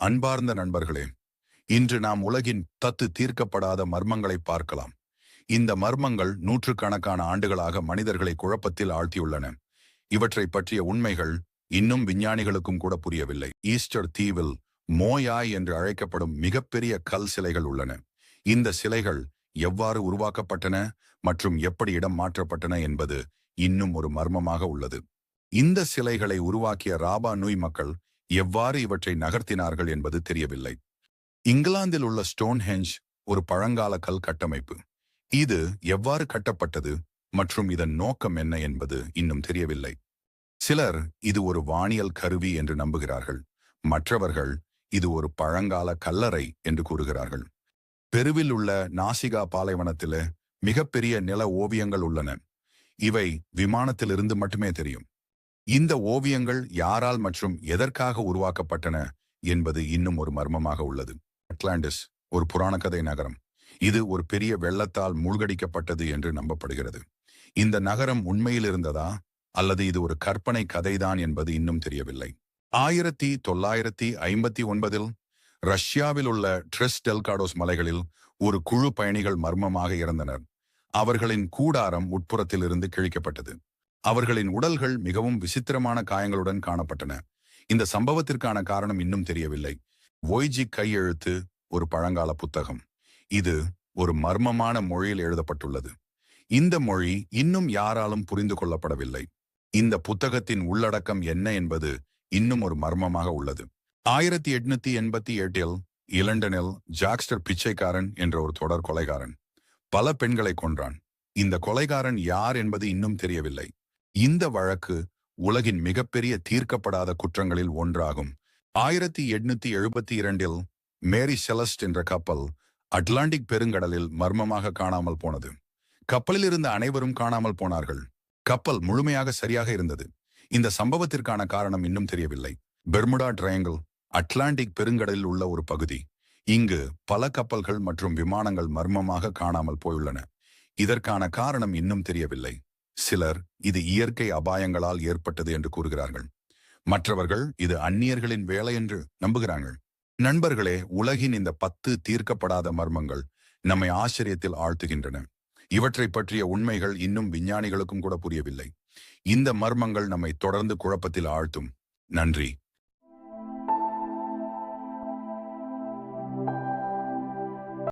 அன்பார்ந்த நண்பர்களே இன்று நாம் உலகின் தத்து தீர்க்கப்படாத மர்மங்களை பார்க்கலாம். இந்த மர்மங்கள் நூற்றுக்கணக்கான ஆண்டுகளாக மனிதர்களை குழப்பத்தில் ஆழ்த்தியுள்ளன. இவற்றை பற்றிய உண்மைகள் இன்னும் விஞ்ஞானிகளுக்கும் கூட புரியவில்லை. ஈஸ்டர் தீவில் மோயாய் என்று அழைக்கப்படும் மிகப்பெரிய கல் சிலைகள் உள்ளன. இந்த சிலைகள் எவ்வாறு உருவாக்கப்பட்டன மற்றும் எப்படி இடம் மாற்றப்பட்டன என்பது இன்னும் ஒரு மர்மமாக உள்ளது. இந்த சிலைகளை உருவாக்கிய ராபா நுய் மக்கள் எவ்வாறு இவற்றை நகர்த்தினார்கள் என்பது தெரியவில்லை. இங்கிலாந்தில் உள்ள ஸ்டோன்ஹெஞ்ச் ஒரு பழங்கால கல் கட்டமைப்பு. இது எவ்வாறு கட்டப்பட்டது மற்றும் இதன் நோக்கம் என்ன என்பது இன்னும் தெரியவில்லை. சிலர் இது ஒரு வானியல் கருவி என்று நம்புகிறார்கள். மற்றவர்கள் இது ஒரு பழங்கால கல்லறை என்று கூறுகிறார்கள். பெருவில் உள்ள நாசிகா பாலைவனத்தில மிகப்பெரிய நில ஓவியங்கள் உள்ளன. இவை விமானத்திலிருந்து மட்டுமே தெரியும். இந்த ஓவியங்கள் யாரால் மற்றும் எதற்காக உருவாக்கப்பட்டன என்பது இன்னும் ஒரு மர்மமாக உள்ளது. அட்லாண்டிஸ் ஒரு புராண கதை நகரம். இது ஒரு பெரிய வெள்ளத்தால் மூழ்கடிக்கப்பட்டது என்று நம்பப்படுகிறது. இந்த நகரம் உண்மையில் இருந்ததா? அல்லது இது ஒரு கற்பனை கதைதான் என்பது இன்னும் தெரியவில்லை. ஆயிரத்தி தொள்ளாயிரத்தி ஐம்பத்தி ஒன்பதில் ரஷ்யாவில் உள்ள ட்ரெஸ் டெல்காடோஸ் மலைகளில் ஒரு குழு பயணிகள் மர்மமாக இறந்தனர். அவர்களின் கூடாரம் உட்புறத்தில் இருந்து கிழிக்கப்பட்டது. அவர்களின் உடல்கள் மிகவும் விசித்திரமான காயங்களுடன் காணப்பட்டன. இந்த சம்பவத்திற்கான காரணம் இன்னும் தெரியவில்லை. ஒய்ஜி கையெழுத்து ஒரு பழங்கால புத்தகம். இது ஒரு மர்மமான மொழியில் எழுதப்பட்டுள்ளது. இந்த மொழி இன்னும் யாராலும் புரிந்து கொள்ளப்படவில்லை. இந்த புத்தகத்தின் உள்ளடக்கம் என்ன என்பது இன்னும் ஒரு மர்மமாக உள்ளது. ஆயிரத்தி எட்நூத்தி எண்பத்தி எட்டில் இலண்டனில் ஜாக்ஸ்டர் பிச்சைக்காரன் என்ற ஒரு தொடர் கொலைகாரன். பல பெண்களை கொன்றான். இந்த கொலைகாரன் யார் என்பது இன்னும் தெரியவில்லை. இந்த வழக்கு உலகின் மிகப்பெரிய தீர்க்கப்படாத குற்றங்களில் ஒன்றாகும். ஆயிரத்தி எட்நூத்தி எழுபத்தி இரண்டில் மேரி செலஸ்ட் என்ற கப்பல் அட்லாண்டிக் பெருங்கடலில் மர்மமாக காணாமல் போனது. கப்பலில் இருந்த அனைவரும் காணாமல் போனார்கள். கப்பல் முழுமையாக சரியாக இருந்தது. இந்த சம்பவத்திற்கான காரணம் இன்னும் தெரியவில்லை. பெர்முடா ட்ரையங்கிள் அட்லாண்டிக் பெருங்கடலில் உள்ள ஒரு பகுதி. இங்கு பல கப்பல்கள் மற்றும் விமானங்கள் மர்மமாக காணாமல் போயுள்ளன. இதற்கான காரணம் இன்னும் தெரியவில்லை. சிலர் இது இயற்கை அபாயங்களால் ஏற்பட்டது என்று கூறுகிறார்கள். மற்றவர்கள் இது அந்நியர்களின் வேலை என்று நம்புகிறார்கள். நண்பர்களே உலகின் இந்த பத்து தீர்க்கப்படாத மர்மங்கள் நம்மை ஆச்சரியத்தில் ஆழ்த்துகின்றன. இவற்றை பற்றிய உண்மைகள் இன்னும் விஞ்ஞானிகளுக்கும் கூட புரியவில்லை. இந்த மர்மங்கள் நம்மை தொடர்ந்து குழப்பத்தில் ஆழ்த்தும். நன்றி.